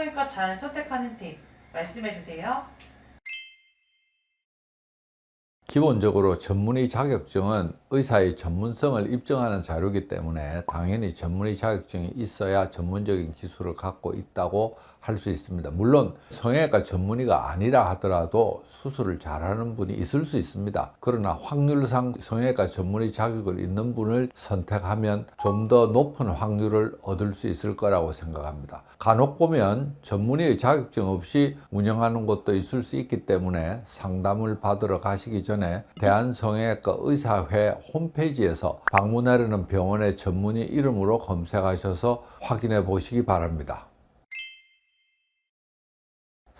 성형외과 잘 선택하는 팁 말씀해 주세요. 기본적으로 전문의 자격증은 의사의 전문성을 입증하는 자료이기 때문에 당연히 전문의 자격증이 있어야 전문적인 기술을 갖고 있다고 할 수 있습니다. 물론 성형외과 전문의가 아니라 하더라도 수술을 잘하는 분이 있을 수 있습니다. 그러나 확률상 성형외과 전문의 자격을 있는 분을 선택하면 좀 더 높은 확률을 얻을 수 있을 거라고 생각합니다. 간혹 보면 전문의의 자격증 없이 운영하는 곳도 있을 수 있기 때문에 상담을 받으러 가시기 전에 대한성형외과 의사회 홈페이지에서 방문하려는 병원의 전문의 이름으로 검색하셔서 확인해 보시기 바랍니다.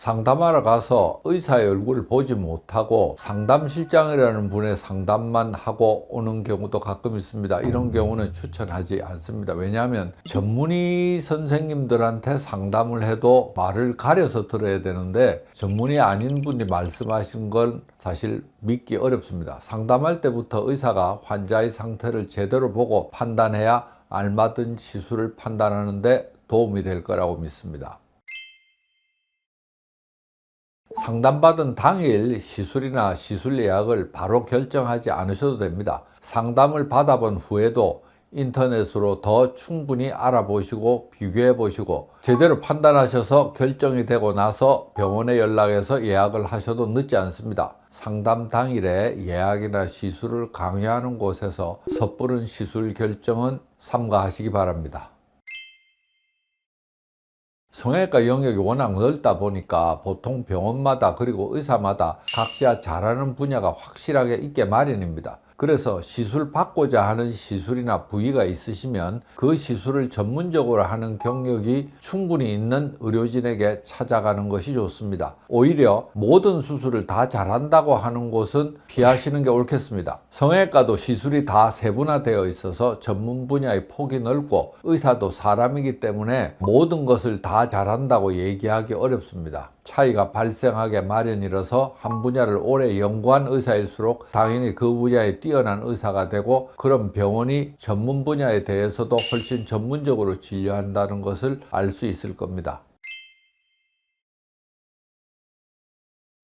상담하러 가서 의사의 얼굴을 보지 못하고 상담실장이라는 분의 상담만 하고 오는 경우도 가끔 있습니다. 이런 경우는 추천하지 않습니다. 왜냐하면 전문의 선생님들한테 상담을 해도 말을 가려서 들어야 되는데 전문의 아닌 분이 말씀하신 건 사실 믿기 어렵습니다. 상담할 때부터 의사가 환자의 상태를 제대로 보고 판단해야 알맞은 시술을 판단하는데 도움이 될 거라고 믿습니다. 상담받은 당일 시술이나 시술 예약을 바로 결정하지 않으셔도 됩니다. 상담을 받아본 후에도 인터넷으로 더 충분히 알아보시고 비교해 보시고 제대로 판단하셔서 결정이 되고 나서 병원에 연락해서 예약을 하셔도 늦지 않습니다. 상담 당일에 예약이나 시술을 강요하는 곳에서 섣부른 시술 결정은 삼가하시기 바랍니다. 성형외과 영역이 워낙 넓다 보니까 보통 병원마다 그리고 의사마다 각자 잘하는 분야가 확실하게 있게 마련입니다. 그래서 시술 받고자 하는 시술이나 부위가 있으시면 그 시술을 전문적으로 하는 경력이 충분히 있는 의료진에게 찾아가는 것이 좋습니다. 오히려 모든 수술을 다 잘한다고 하는 곳은 피하시는 게 옳겠습니다. 성형외과도 시술이 다 세분화되어 있어서 전문 분야의 폭이 넓고 의사도 사람이기 때문에 모든 것을 다 잘한다고 얘기하기 어렵습니다. 차이가 발생하게 마련이라서 한 분야를 오래 연구한 의사일수록 당연히 그 분야에 뛰어난 의사가 되고 그런 병원이 전문 분야에 대해서도 훨씬 전문적으로 진료한다는 것을 알 수 있을 겁니다.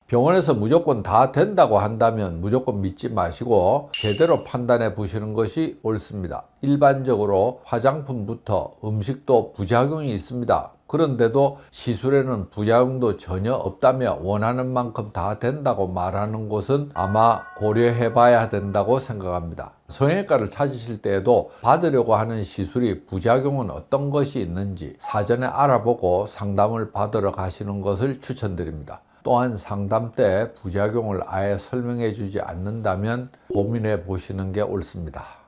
병원에서 무조건 다 된다고 한다면 무조건 믿지 마시고 제대로 판단해 보시는 것이 옳습니다. 일반적으로 화장품부터 음식도 부작용이 있습니다. 그런데도 시술에는 부작용도 전혀 없다며 원하는 만큼 다 된다고 말하는 곳은 아마 고려해 봐야 된다고 생각합니다. 성형외과를 찾으실 때에도 받으려고 하는 시술이 부작용은 어떤 것이 있는지 사전에 알아보고 상담을 받으러 가시는 것을 추천드립니다. 또한 상담 때 부작용을 아예 설명해 주지 않는다면 고민해 보시는 게 옳습니다.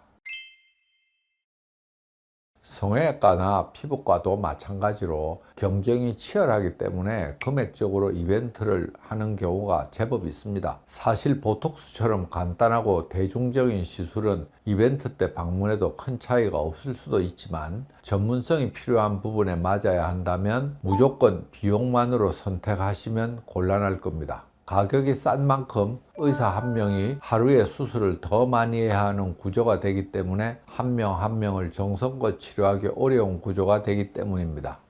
성형외과나 피부과도 마찬가지로 경쟁이 치열하기 때문에 금액적으로 이벤트를 하는 경우가 제법 있습니다. 사실 보톡스처럼 간단하고 대중적인 시술은 이벤트 때 방문해도 큰 차이가 없을 수도 있지만 전문성이 필요한 부분에 맞아야 한다면 무조건 비용만으로 선택하시면 곤란할 겁니다. 가격이 싼 만큼 의사 한 명이 하루에 수술을 더 많이 해야 하는 구조가 되기 때문에 한명한 명을 정성껏 치료하기 어려운 구조가 되기 때문입니다.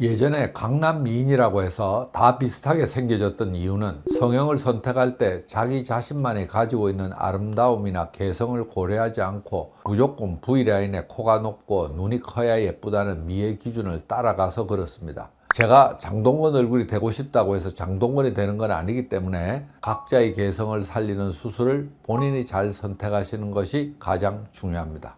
예전에 강남 미인이라고 해서 다 비슷하게 생겨졌던 이유는 성형을 선택할 때 자기 자신만이 가지고 있는 아름다움이나 개성을 고려하지 않고 무조건 V라인에 코가 높고 눈이 커야 예쁘다는 미의 기준을 따라가서 그렇습니다. 제가 장동건 얼굴이 되고 싶다고 해서 장동건이 되는 건 아니기 때문에 각자의 개성을 살리는 수술을 본인이 잘 선택하시는 것이 가장 중요합니다.